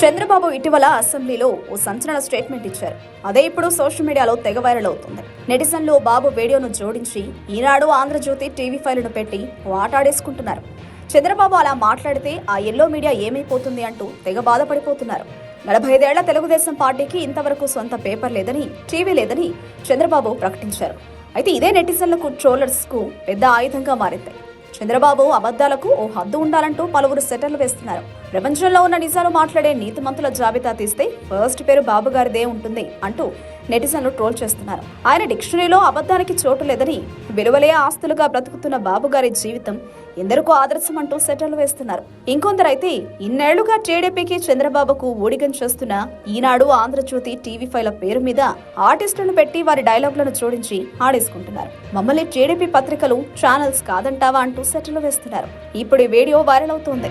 చంద్రబాబు ఇటీవల అసెంబ్లీలో ఓ సంచలన స్టేట్మెంట్ ఇచ్చారు. అదే ఇప్పుడు సోషల్ మీడియాలో తెగ వైరల్ అవుతుంది. నెటిజన్లు బాబు వీడియోను జోడించి ఈనాడు ఆంధ్రజ్యోతి టీవీ ఫైలును పెట్టి వాటాడేసుకుంటున్నారు చంద్రబాబు అలా మాట్లాడితే ఆ ఎల్లో మీడియా ఏమైపోతుంది అంటూ తెగ బాధపడిపోతున్నారు. నలభై ఐదేళ్ళ తెలుగుదేశం పార్టీకి ఇంతవరకు సొంత పేపర్ లేదని టీవీ లేదని చంద్రబాబు ప్రకటించారు. అయితే ఇదే నెటిజన్లకు ట్రోలర్స్కు పెద్ద ఆయుధంగా మారింది. చంద్రబాబు అబద్ధాలకు ఓ హద్దు ఉండాలంటూ పలువురు సెటర్లు వేస్తున్నారు. ప్రపంచంలో ఉన్న నిజాలు మాట్లాడే నీతిమంతుల జాబితా తీస్తే ఫస్ట్ పేరు బాబు గారిదే ఉంటుంది అంటూ నెటిజన్లు ట్రోల్ చేస్తున్నారు. ఆయన డిక్షనరీలో అబద్దానికి చోటు లేదని విలువలే ఆస్తులుగా బ్రతుకుతున్న బాబు గారి జీవితం ఎందరికో ఆదర్శం అంటూ సెటర్లు వేస్తున్నారు. ఇంకొందరైతే ఇన్నేళ్ళుగా టీడీపీకి చంద్రబాబుకు ఊడిగం చేస్తున్న ఈనాడు ఆంధ్రజ్యోతి టీవీ ఫైల పేరు మీద ఆర్టిస్టులను పెట్టి వారి డైలాగులను జోడించి ఆడేసుకుంటున్నారు. మమ్మల్ని టీడీపీ పత్రికలు ఛానల్స్ కాదంటావా అంటూ సెటర్లు వేస్తున్నారు. ఇప్పుడు ఈ వీడియో వైరల్ అవుతోంది.